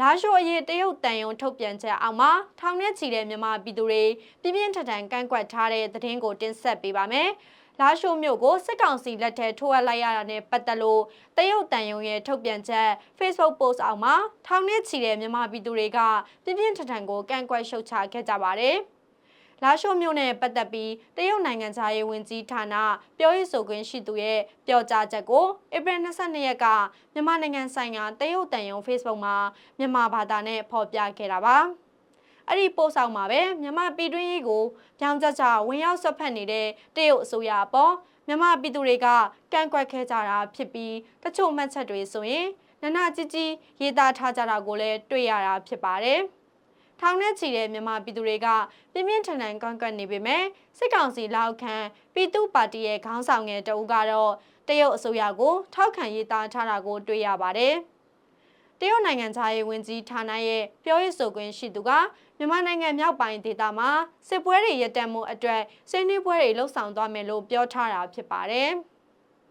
လာရှိုအရေးတရုတ်တန်ယုံထုတ်ပြန်ချက်အောက်မှာထောင်နဲ့ချီတဲ့မြန်မာပြည်သူတွေပြင်းပြင်းထန်ထန်ကန့်ကွက်ထားတဲ့သတင်းကိုတင်ဆက်ပေးပါမယ်။လာရှိုမြို့ကိုစစ်ကောင်စီလက်ထဲထိုးအပ်လိုက်ရတာနဲ့ပတ်သက်လို့တရုတ်တန်ယုံရဲ့ထုတ်ပြန်ချက် Facebook post အောက်မှာထောင်နဲ့ချီတဲ့မြန်မာပြည်သူတွေကပြင်းပြင်းထန်ထန်ကိုကန့်ကွက်ရှုတ်ချခဲ့ကြပါတယ်။ လာရှိုမြို့နယ်ပတ်သက်ပြီးတရုတ်နိုင်ငံသားရေးဝန်ကြီးဌာနပြောရေးဆိုခွင့်ရှိသူရဲ့ပြောကြားချက်ကိုဧပြီ22ရက်ကမြန်မာနိုင်ငံဆိုင်ရာတရုတ်တန်ယုံ Facebook မှာမြန်မာဘာသာနဲ့ဖော်ပြခဲ့တာပါအဲ့ဒီပို့ဆောင်မှာပဲမြန်မာပြည်တွင်းရေးကိုပြောင်းကြကြဝင်ရောက်ဆွတ်ဖက်နေတဲ့တရုတ်အစိုးရအပေါ်မြန်မာပြည်သူတွေကကန့်ကွက်ခဲ့ကြတာဖြစ်ပြီးတချို့မှတ်ချက်တွေဆိုရင်နနကြီးကြီးရေးသားထားကြတာကိုလည်းတွေ့ရတာဖြစ်ပါတယ်။ ထောင်နဲ့ချီတဲ့မြန်မာပြည်သူတွေကပြင်းပြင်းထန်ထန်ကန့်ကွက်နေပေမဲ့စစ်ကောင်စီလက်အောက်ခံပြည်သူ့ပါတီရဲ့ခေါင်းဆောင်ငယ်တအုပ်ကတော့တရုတ်အစိုးရကိုထောက်ခံရေးသားထားတာကိုတွေ့ရပါတယ်။တရုတ်နိုင်ငံသားရေးဝန်ကြီးဌာနရဲ့ပြောရေးဆိုခွင့်ရှိသူကမြန်မာနိုင်ငံမြောက်ပိုင်းဒေသမှာစစ်ပွဲတွေရပ်တန့်မှုအတွက်ဆွေးနွေးပွဲတွေလှုပ်ဆောင်သွားမယ်လို့ပြောထားတာဖြစ်ပါတယ်။